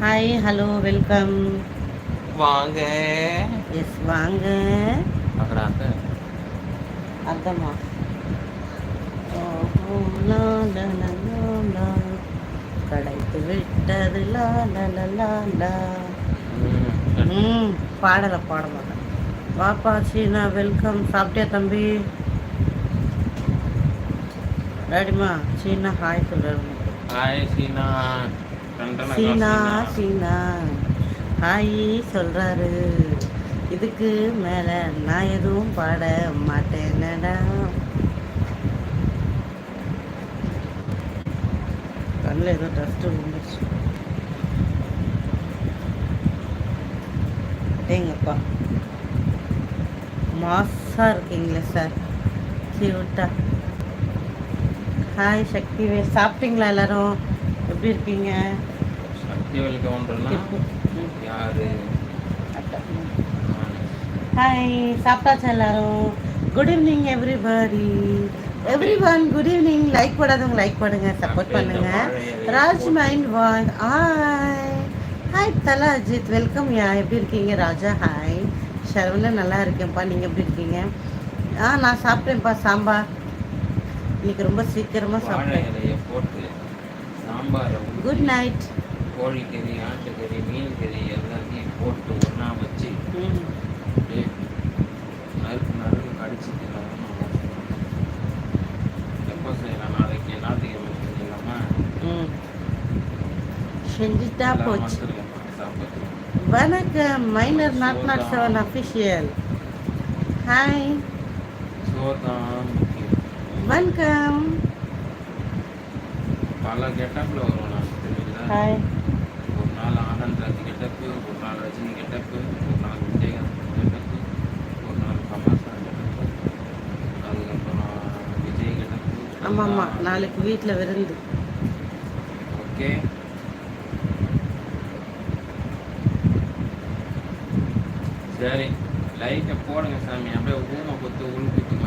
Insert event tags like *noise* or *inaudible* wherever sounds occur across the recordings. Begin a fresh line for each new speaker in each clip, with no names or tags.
Hi hello welcome
வாங்க.
Yes வாங்க. அர்த்தமா. கிடைத்து விட்டது ம். பாடலை பாட மாட்டேன். வாப்பா சீனா வெல்கம் சாப்பிட்டியா தம்பி? ரெடிமா சீனா ஹாய் சொல்கிறாரு
ஹாய் சீனா.
சீனா
சீனா.
ஹாய் சொல்றாரு. இதுக்கு மேல நான் எதுவும் பாட மாட்டேனடா. கண்ணில் ஏதோ டஸ்ட் விழுந்துச்சு ஏங்கப்பா. மாஸா இருக்கீங்களே சார் கியூட்டா ஹாய் சக்தி சாப்பிட்டீங்களா எல்லாரும்? எப்படி இருக்கீங்க?
சக்தி வெல்கம்ன்றனா யாரு?
ஹாய் சாப்பிட்டாச்சா எல்லாரும்? Good evening everybody everyone good evening like போடாதவங்க like பண்ணுங்க சப்போர்ட் பண்ணுங்க. ராஜ் மைண்ட் வாய் hi hi Thala Ajith welcome யா எப்படி இருக்கீங்க ராஜா? ஹாய் ஷரவணன் நல்லா இருக்கேன்ப்பா. நீங்கள் எப்படி இருக்கீங்க? ஆ நான் சாப்பிட்டேன்ப்பா சாம்பார். இன்னைக்கு ரொம்ப சீக்கிரமாக சாப்பிட்டேன்.
சாம்பாரை
குட் நைட்
கோழிக்கறி ஆட்டுக்கறி மீன் கறி எல்லாத்தையும் போட்டு ஒன்றா வச்சு அப்படியே நறுக்கு நறுக்கு கடிச்சு தின்னோம்னா நல்லா இருக்கும். எப்போ செய்யலாம் நாளைக்கு ஞாயிற்றுக்கிழமை செஞ்சிடலாமா
ம் செஞ்சுட்டா
எல்லாம்
போச்சு
வந்துருக்கேன் சாப்பிட்டு
வணக்கம் minor not not seven official hi
சோதான் முக்கியம்
வணக்கம்
பல கெட்டப்பில் வரும் நான்
ஹாய்.
ஒரு நாள் ஆனந்த் ராஜ் கெட்டப்பு ஒரு நாள் ரஜினி கெட்டப்பு ஒரு நாள் விஜயகாந்த் கெட்டப்பு ஒரு நாள் கமல்ஹாசன் கெட்டப்பு அதுக்கப்புறம் விஜய் கெட்டப்பு.
ஆமாம் ஆமாம் நாளைக்கு வீட்டில் விருந்து.
ஓகே. சரி லைட்டை போடுங்க சாமி. அப்படியே ஊமை கொத்து உள் குத்து.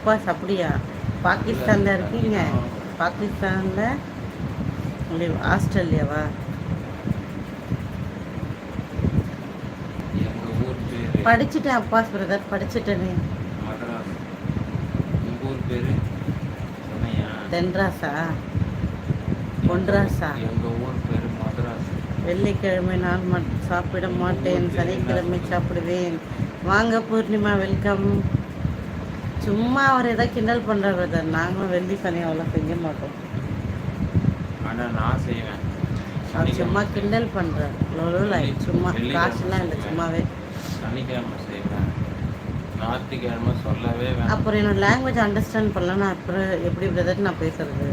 அப்பா
அப்படியா பாகிஸ்தானில் இருக்கீங்க. பாகிஸ்தானில் ஆஸ்திரேலியாவா? படிச்சுட்டேன் அப்பாஸ் பிரதர் படிச்சுட்டேனே. தென்ராசா?
மதராஸ்.
வெள்ளிக்கிழமை நான் மட் சாப்பிட மாட்டேன். சனிக்கிழமை சாப்பிடுவேன். வாங்க பூர்ணிமா வெல்கம். சும்மா அவர் ஏதோ கிண்டல் பண்ணுறார் பிரதர் நாங்களும் வெள்ளி சனி அவ்வளோ செய்ய மாட்டோம்.
ஆனால் நான் செய்வேன்.
அவர் சும்மா கிண்டல் பண்ணுறார் லொலுலை சும்மா காசுலாம் இல்லை. சும்மாவே.
சனிக்கிழமை செய்வேன். ஞாயிற்றுக்கிழமை சொல்லவே வேணாம்.
அப்புறம் என்னோட லாங்குவேஜ் அண்டர்ஸ்டாண்ட் பண்ணலாம் நான் அப்புறம் எப்படி பிரதர் நான் பேசுறது?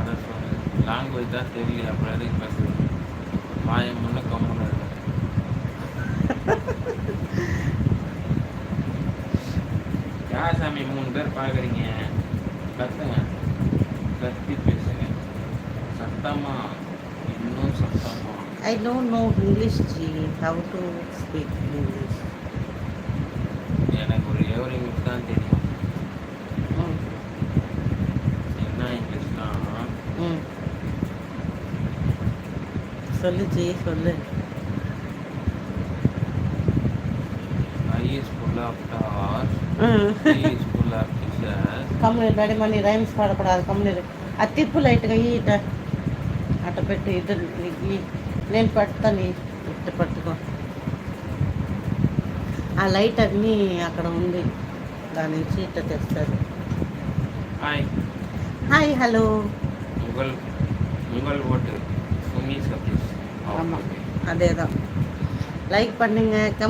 அதை சொல்லு. லாங்குவேஜ் தான் தெரியல அப்புறம் எதுக்கு பேசுறது? மாயம் முன்ன கம்முன்னு *laughs* இருக்கு யார் சாமி மூணு பேர் பார்க்குறீங்க கத்துங்க. கத்தி பேசுங்க. சத்தமா. இன்னும் சத்தமா.
I don't know English ji how to speak English
எனக்கு ஒரு எவரி இங்கிலீஷ் தான் தெரியும். என்ன இங்கிலீஷ்னா
சொல்லு ஜி சொல்லு. కమ్ములు డాడీ మనీ రైమ్స్ పాడకూడదు కమ్ములు అది తిప్పు లైట్గా ఈట అట్ట పెట్టు ఇటు ఈ నేను పెడతాను ఈ- ఇట్ట పట్టుకో ఆ లైట్ అన్నీ అక్కడ ఉంది దాని నుంచి ఇట్ట తెస్తారు
ஹாய்
హాయ్ హలో
உங்கள் உங்கள் ஓட்டு சுமி சதீஷ்
ஆமாம் அதே தான் லைக் பண்ணுங்க கம்